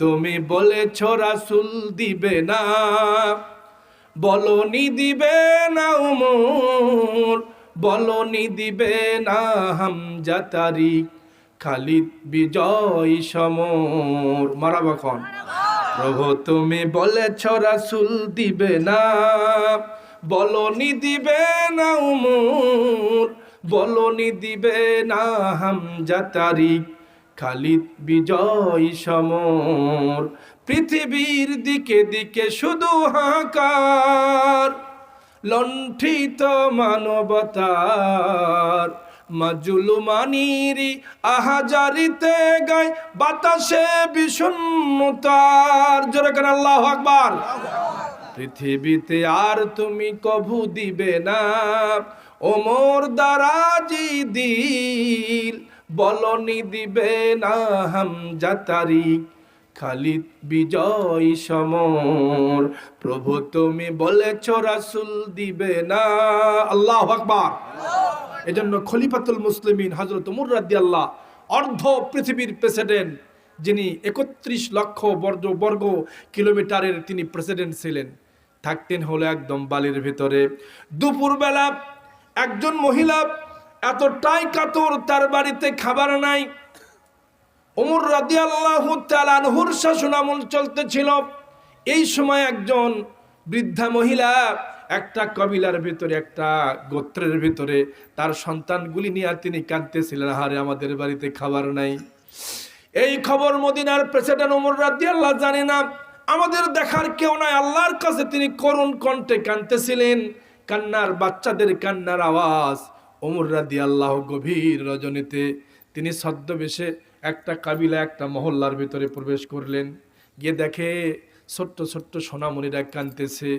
তুমি বলেছ রাসুল দিবে না, বলনি দিবে না উমর, বলনি দিবে না হামজা তারিক খালিদ বিজয় সমর। মারাবাখন প্রভু, তুমি বলেছ রাসুল দিবে না, বলনি দিবে না উমর, বলনি দিবে না হামজা তারিক খালিদ বিজয় সমর, পৃথিবীর দিকে দিকে শুধু হাহাকার, লণ্ঠিত মানবতার মাজুলুমানিরি আহাজারিতে গায় বাতাসে বিষণ্ণতার। জোরে কেন আল্লাহ আকবার? পৃথিবীতে আর তুমি কভু দিবে না, ওমর দারাজি দিল বলনি দিবে না হামজা তারিক খালিদ বিজয় সমর। প্রভু তুমি বলেছ, রাসুল দিবে না। আল্লাহ আকবার। এজন্য খলিফাতুল মুসলিমিন হজরত উমর রাদি আল্লাহ অর্ধ পৃথিবীর প্রেসিডেন্ট, যিনি একত্রিশ লক্ষ বর্গ বর্গ কিলোমিটারের তিনি প্রেসিডেন্ট ছিলেন। থাকতেন হলো একদম বালির ভিতরে। দুপুরবেলা একজন মহিলা এতটাই কাতর, তার বাড়িতে খাবার নাই। ওমর রাদি আল্লাহ তালানহুর শাসনামল চলতেছিল। এই সময় একজন বৃদ্ধা মহিলা একটা কবিলার ভিতরে, একটা গোত্রের ভিতরে, তার সন্তানগুলি নিয়ে আর তিনি কাঁদতেছিলেন হারে আমাদের বাড়িতে খাবার নাই। এই খবর মদিনার প্রেসিডেন্ট ওমর রাদি আল্লাহ জানে না। আমাদের দেখার কেউ নাই, আল্লাহর কাছে তিনি করুণ কণ্ঠে কাঁদতেছিলেন। কান্নার বাচ্চাদের কান্নার আওয়াজ ওমর রাদি আল্লাহ গভীর রজনীতে তিনি ছদ্মবেশে একটা কাবিলা, একটা মহল্লার ভিতরে প্রবেশ করলেন। গিয়ে দেখে ছোট্ট ছোট্ট সোনামণিরা কানতেছে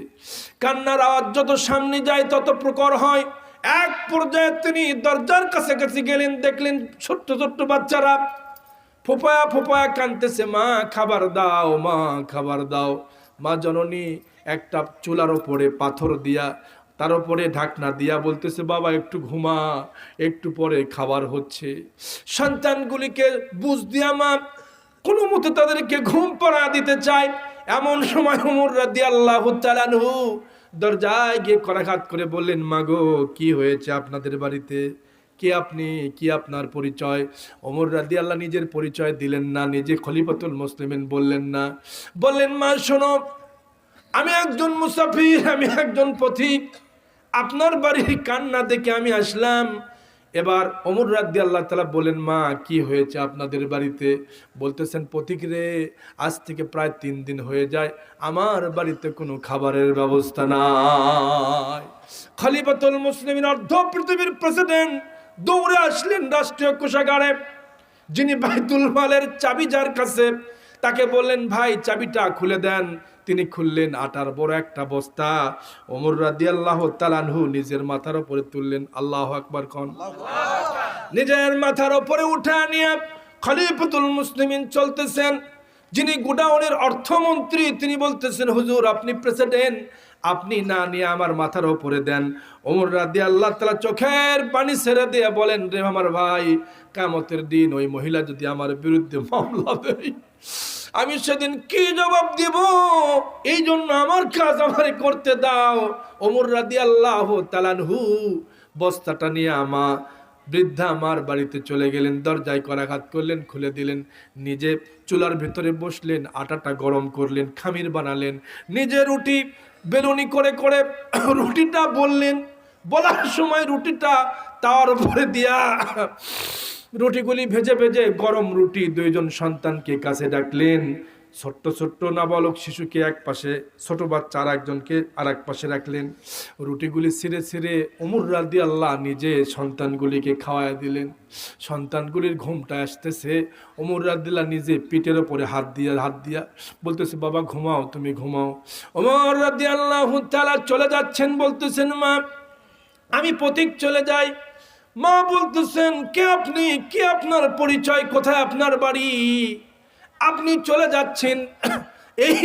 কান্নার আওয়াজ যত সামনে যায়, তত প্রকর হয়। এক পর্যায়ে তিনি দরজার কাছে কাছে গেলেন, দেখলেন ছোট্ট ছোট্ট বাচ্চারা ফোপায়া ফোপায়া কানতেছে মা, খাবার দাও, মা, খাবার দাও। মা জননী একটা চুলার ওপরে পাথর দিয়া তার উপরে ঢাকনা দিয়া বলতেছে, বাবা, একটু ঘুমা, একটু পরে খাবার হচ্ছে। সন্তানগুলিকে বুঝ দিয়া মা, কোনো মতে তাদেরকে ঘুম পড়া দিতে চায়। এমন সময় উমর রাদি আল্লাহ দরজায় গিয়ে করাঘাত করে বললেন মাগো কি হয়েছে আপনাদের বাড়িতে? কে আপনি? কি আপনার পরিচয়? অমর রাদি আল্লাহ নিজের পরিচয় দিলেন না, নিজে খলিফাতুল মুসলিমিন বললেন না। বললেন, মা, শোনো, আমি একজন মুসাফির, আমি একজন পথিক আপনার বাড়ির কান্না দেখে আমি আসলাম। এবার অমর রাদ্দি আল্লাহ তালা বলেন, মা, কি হয়েছে আপনাদের বাড়িতে? বলতেছেন পথিক রে আজ থেকে প্রায় তিন দিন হয়ে যায়, আমার বাড়িতে কোনো খাবারের ব্যবস্থা নাই। খলিফাতুল মুসলিমিন অর্ধ পৃথিবীর প্রেসিডেন্ট দৌড়ে আসলেন রাষ্ট্রীয় কোষাগারে। যিনি বাইতুল মালের চাবি যার কাছে, তাকে বললেন, ভাই, চাবিটা খুলে দেন। তিনি খুললেন আটার বড় একটা বস্তা। ওমর রাদি আল্লাহ তালানহু নিজের মাথার উপরে তুললেন, আল্লাহ আকবর খন নিজের মাথার উপরে উঠা নিয়ে খলিফাতুল মুসলিমিন চলতেছেন, যিনি গুডাউনের অর্থমন্ত্রী, তিনি বলতেছেন, হুজুর, আপনি প্রেসিডেন্ট, আপনি না নিয়ে আমার মাথার উপরে দেন। ওমর রাদি আল্লাহ তালা চোখের পানি ছেড়ে দিয়ে বলেন, রে আমার ভাই, কামতের দিন ওই মহিলা যদি আমার বিরুদ্ধে মামলা দেয় আমি সেদিন কি জবাব দিব? এই জন্য আমার কাজ আমারে করতে দাও। ওমর রাদি আল্লাহ তালানহু বস্তাটা নিয়ে আমা, বৃদ্ধা আমার বাড়িতে চলে গেলেন, দরজায় করাঘাত করলেন, খুলে দিলেন, নিজে চুলার ভেতরে বসলেন, আটাটা গরম করলেন, খামির বানালেন, নিজে রুটি বেলুনি করে করে রুটিটা বললেন, বলার সময় রুটিটা তার উপরে দিয়া রুটিগুলি ভেজে ভেজে গরম রুটি দুইজন সন্তানকে কাছে ডাকলেন। ছোট্ট ছোট্ট নাবালক শিশুকে এক পাশে, ছোট বাচ্চা আর একজনকে আর এক পাশে রাখলেন। রুটিগুলি ছিঁড়ে ছিঁড়ে উমর রাদি আল্লাহ নিজে সন্তানগুলিকে খাওয়াই দিলেন। সন্তানগুলির ঘুমটা আসতেছে। উমর রাদিল্লাহ নিজে পিঠের ওপরে হাত দিয়া হাত দিয়া বলতেছে, বাবা, ঘুমাও, তুমি ঘুমাও। উমর রাদি আল্লাহ চলে যাচ্ছেন, বলতেছেন, মা, আমি প্রতীক চলে যাই। মা বলতেছেন, কে আপনি? কে আপনার পরিচয়? কোথায় আপনার বাড়ি? আপনি চলে যাচ্ছেন। এই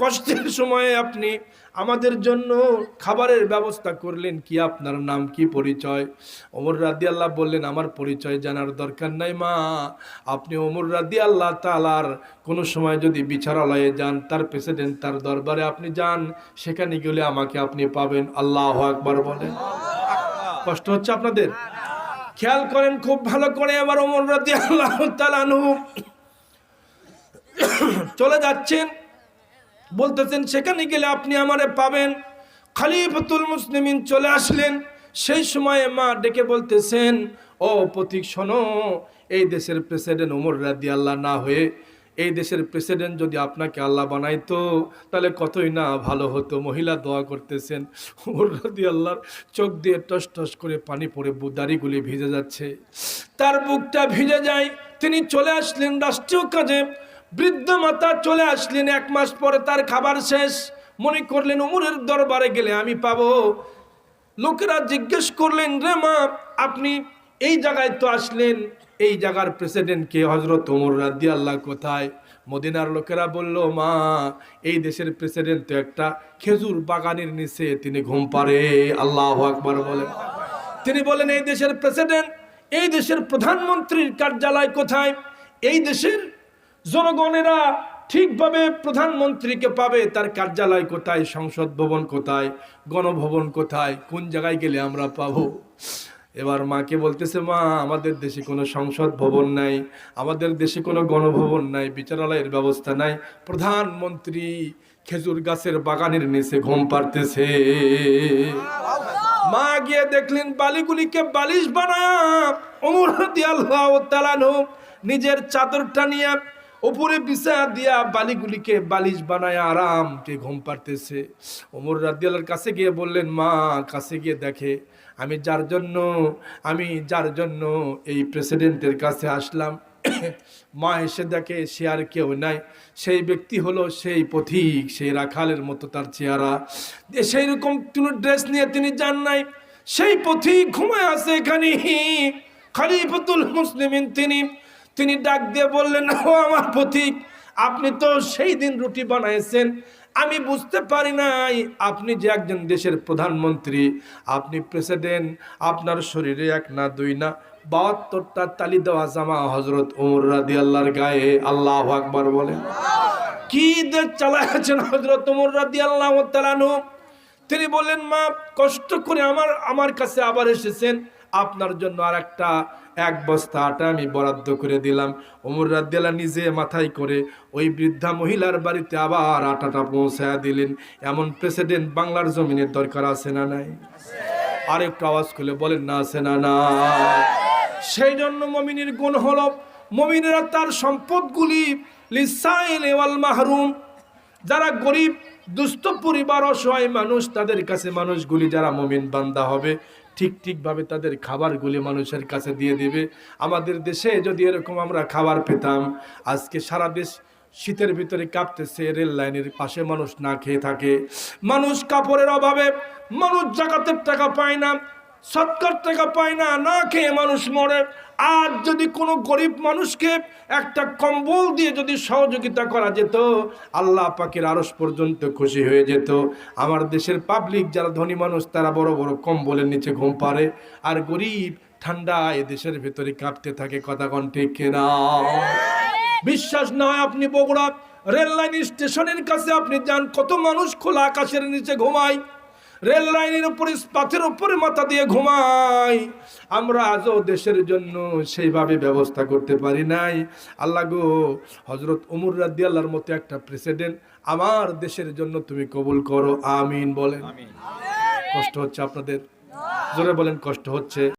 কষ্টের সময়ে আপনি আমাদের জন্য খাবারের ব্যবস্থা করলেন। কি আপনার নাম? কি পরিচয়? ওমর রাদি আল্লাহ বললেন, আমার পরিচয় জানার দরকার নাই মা। আপনি ওমর রাদি আল্লাহ তালার কোনো সময় যদি বিচারালয়ে যান, তার প্রেসিডেন্ট, তার দরবারে আপনি যান, সেখানে গেলে আমাকে আপনি পাবেন। আল্লাহ আকবার বলেন। কষ্ট হচ্ছে আপনাদের? খেয়াল করেন, খুব ভালো করে আবার ওমর রাদি আল্লাহ তালানু চলে যাচ্ছেন। বলতেছেন, সেখানে গেলে আপনি আমারে পাবেন। খালিফাতুল মুসলিমিন চলে আসলেন। সেই সময়ে মা ডেকে বলতেছেন, ও প্রতীক শোনো, এই দেশের প্রেসিডেন্ট ওমর রাদি আল্লাহ না হয়ে এই দেশের প্রেসিডেন্ট যদি আপনাকে আল্লাহ বানাইতো, তাহলে কতই না ভালো হতো? মহিলা দোয়া করতেছেন। ওমর রাদি আল্লাহর চোখ দিয়ে টস টস করে পানি পড়ে দাড়িগুলি ভিজে যাচ্ছে। তার বুকটা ভিজে যায়। তিনি চলে আসলেন রাষ্ট্রীয় কাজে। বৃদ্ধ মাতা চলে আসলেন। এক মাস পরে তার খাবার শেষ। মনে করলেন উমরের দরবারে গেলে আমি পাবো। লোকেরা জিজ্ঞেস করলেন, রে মা, আপনি এই জায়গায় তো আসলেন। এই জায়গার প্রেসিডেন্ট কে হজরত ওমর রাদি আল্লাহ কোথায়? মদিনার লোকেরা বলল, মা, এই দেশের প্রেসিডেন্ট তো একটা খেজুর বাগানের নিচে তিনি ঘুম পারে আল্লাহ আকবার বলেন। তিনি বলেন, এই দেশের প্রেসিডেন্ট এই দেশের প্রধানমন্ত্রীর কার্যালয় কোথায়? এই দেশের জনগণেরা ঠিকভাবে প্রধানমন্ত্রীকে পাবে, তার কার্যালয় কোথায়? সংসদ ভবন কোথায়? গণভবন কোথায়? কোন জায়গায় গেলে আমরা পাবো? এবার মাকে বলতেছে, মা, আমাদের দেশে কোনো সংসদ ভবন নাই, আমাদের দেশে কোনো গণভবন নাই, বিচারালয়ের ব্যবস্থা নাই। প্রধানমন্ত্রী খেজুর গাছের বাগানের নিচে ঘুম পারতেছে মা গিয়ে দেখলেন, বালিগুলিকে বালিশ বানায়া। অমর তাআলা নিজের চাদরটা নিয়ে উপরে বিছা দিয়া বালিগুলিকে বালিশ বানায় আরামকে ঘুম পারতেছে ওমর রাদিয়াল্লাহর কাছে গিয়ে বললেন, মা, কাছে গিয়ে দেখে, আমি যার জন্য, আমি যার জন্য এই প্রেসিডেন্টের কাছে আসলাম। মা এসে দেখে, সে আর কেউ নাই। সেই ব্যক্তি হলো সেই পথিক, সেই রাখালের মতো তার চেহারা। সেই রকম কোনো ড্রেস নিয়ে তিনি যান নাই, সেই পথিক ঘুমায় আছে এখানে খালিফাতুল মুসলিমিন তিনি তিনি ডাক দিয়ে বললেন, ও আমার পথিক, আপনি তো সেই দিন রুটি বানাইছেন। আমি বুঝতে পারি নাই, আপনি যে একজন দেশের প্রধানমন্ত্রী, আপনি প্রেসিডেন্ট, আপনার শরীরে এক না দুই না, বাহাত্তরটা তালি দেওয়া জামা হজরত উমর রাদি আল্লাহর গায়ে, আল্লাহ আকবার বলেন। কি দেশ চালাইছেন হজরত উমর রাদি আল্লাহ তালানু তিনি বললেন, মা, কষ্ট করে আমার আমার কাছে আবার এসেছেন। আপনার জন্য আর একটা এক বস্তা আটা আমি বরাদ্দ করে দিলাম। ওমর রাদ্দাল্লাহ নিজে মাথায় করে ওই বৃদ্ধা মহিলার বাড়িতে আবার আটাটা পৌঁছায় দিলেন। এমন প্রেসিডেন্ট বাংলার জমিনের দরকার আছে না নাই? আর একটু আওয়াজ খুলে বলেন, না আছে না না সেই জন্য মমিনের গুণ হল, মমিনেরা তার সম্পদগুলি লিসাইল মাহরুম। যারা গরিব, দুস্থ পরিবার, অসহায় মানুষ, তাদের কাছে মানুষগুলি যারা মমিন বান্দা হবে ঠিক ঠিকভাবে তাদের খাবারগুলি মানুষের কাছে দিয়ে দেবে। আমাদের দেশে যদি এরকম আমরা খাবার পেতাম, আজকে সারা দেশ শীতের ভিতরে কাঁপতেছে, রেল লাইনের পাশে মানুষ না খেয়ে থাকে। মানুষ কাপড়ের অভাবে, মানুষ জাকাতের টাকা পায় না। সৎকার টাকা পায় না না খেয়ে মানুষ মরে। আর যদি কোনো গরিব মানুষকে একটা কম্বল দিয়ে যদি সহযোগিতা করা যেত, আল্লাহ পাকের আরস পর্যন্ত খুশি হয়ে যেত। আমার দেশের পাবলিক যারা ধনী মানুষ, তারা বড় বড় কম্বলের নিচে ঘুম পারে আর গরিব ঠান্ডা দেশের ভেতরে কাঁপতে থাকে, কথা কন ঠিক কেনা? বিশ্বাস না হয় আপনি বগুড়া রেল লাইন স্টেশনের কাছে আপনি যান, কত মানুষ খোলা আকাশের নিচে ঘুমায়। রেল লাইনের উপরে ইস্পাতের উপরে মাথা দিয়ে ঘুমাই। আমরা আজও দেশের জন্য সেইভাবে ব্যবস্থা করতে পারি নাই। আল্লাহ গো হজরত উমর রাদ্দি আল্লাহর মতো একটা প্রেসিডেন্ট আমার দেশের জন্য তুমি কবুল করো। আমিন বলেন। কষ্ট হচ্ছে আপনাদের? জোরে বলেন কষ্ট হচ্ছে।